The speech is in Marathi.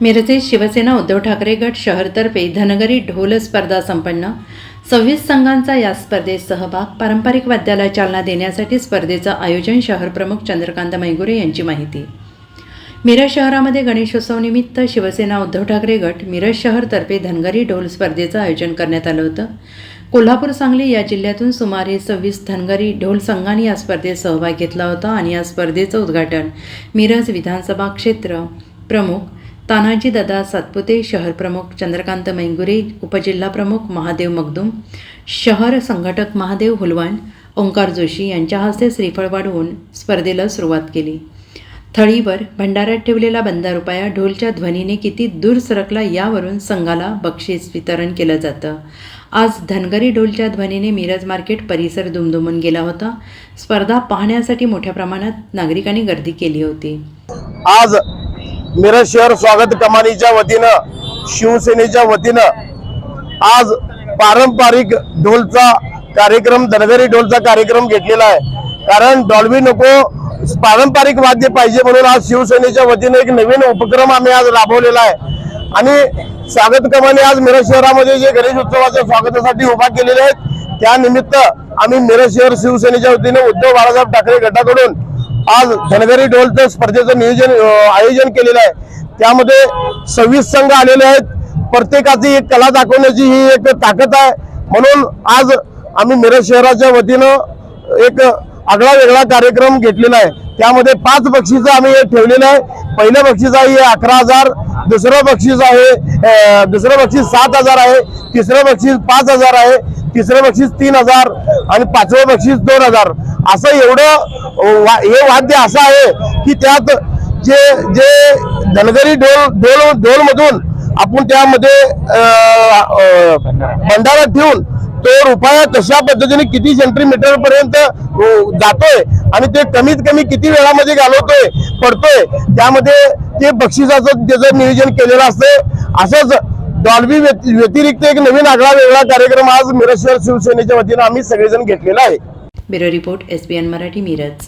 मिरजेत शिवसेना उद्धव ठाकरे गट शहरतर्फे धनगरी ढोल स्पर्धा संपन्न. सव्वीस संघांचा या स्पर्धेत सहभाग पारंपरिक वाद्याला चालना देण्यासाठी स्पर्धेचं आयोजन शहरप्रमुख चंद्रकांत मैगुरे यांची माहिती. मिरज शहरामध्ये गणेशोत्सवनिमित्त शिवसेना उद्धव ठाकरे गट मिरज शहरतर्फे धनगरी ढोल स्पर्धेचं आयोजन करण्यात आलं होतं. कोल्हापूर सांगली या जिल्ह्यातून सुमारे सव्वीस धनगरी ढोल संघांनी या स्पर्धेत सहभाग घेतला होता आणि या स्पर्धेचं उद्घाटन मिरज विधानसभा क्षेत्र प्रमुख तानाजी दादा सातपुते शहर प्रमुख चंद्रकांत मैंगुरे उपजिल्हा प्रमुख महादेव मगदुम शहर संघटक महादेव हुलवाण ओंकार जोशी यांच्या हस्ते श्रीफळ वाढवून स्पर्धेला सुरुवात केली. थळीवर भंडाऱ्यात ठेवलेला बंदा रुपया ढोलच्या ध्वनीने किती दूर सरकला यावरून संघाला बक्षीस वितरण केलं जातं. आज धनगरी ढोलच्या ध्वनीने मिरज मार्केट परिसर दुमदुमून गेला होता. स्पर्धा पाहण्यासाठी मोठ्या प्रमाणात नागरिकांनी गर्दी केली होती. आज मिरज शहर स्वागत कमानीच्या वतीनं शिवसेनेच्या वतीनं आज पारंपरिक ढोलचा कार्यक्रम धनगरी ढोलचा कार्यक्रम घेतलेला आहे. कारण डॉल्बी नको पारंपरिक वाद्य पाहिजे म्हणून आज शिवसेनेच्या वतीनं एक नवीन उपक्रम आम्ही आज राबवलेला आहे. आणि स्वागत कमानी आज मिरज शहरामध्ये जे गणेश उत्सवाच्या स्वागतासाठी उभा केलेले आहेत त्यानिमित्त आम्ही मिरज शहर शिवसेनेच्या वतीने उद्धव बाळासाहेब ठाकरे गटाकडून आज धनगरी ढोलचं स्पर्धेचं नियोजन आयोजन केलेलं आहे. त्यामध्ये सव्वीस संघ आलेले आहेत. प्रत्येकाची एक कला दाखवण्याची ही एक ताकद आहे. म्हणून आज आम्ही मिरज शहराच्या वतीनं एक आगळा वेगळा कार्यक्रम घेतलेला आहे. त्यामध्ये पाच बक्षीस आम्ही हे ठेवलेलं आहे. पहिलं बक्षीस आहे हे अकरा हजार दुसरं बक्षीस आहे दुसरं बक्षीस सात हजार आहे तिसरं बक्षीस पाच हजार आहे तिसरं बक्षीस तीन हजार आणि पाचवं बक्षीस दोन हजार. असं एवढं हे वाद्य असं आहे की त्यात जे जे धनगरी ढोल ढोल ढोलमधून आपण त्यामध्ये भंडारा ठेवून तो रुपया कशा पद्धतीने किती सेंटीमीटर पर्यंत जातोय आणि ते कमीत कमी किती वेळामध्ये घालवतोय पडतोय त्यामध्ये ते बक्षिसाचं त्याचं नियोजन केलेलं असतं असंच डॉल्बी व्यतिरिक्त एक नवीन आगळा वेगळा कार्यक्रम आज मिरज शहर शिवसेनेच्या वतीनं आम्ही सगळेजण घेतलेला आहे. Bureau report S Marathi Miraj.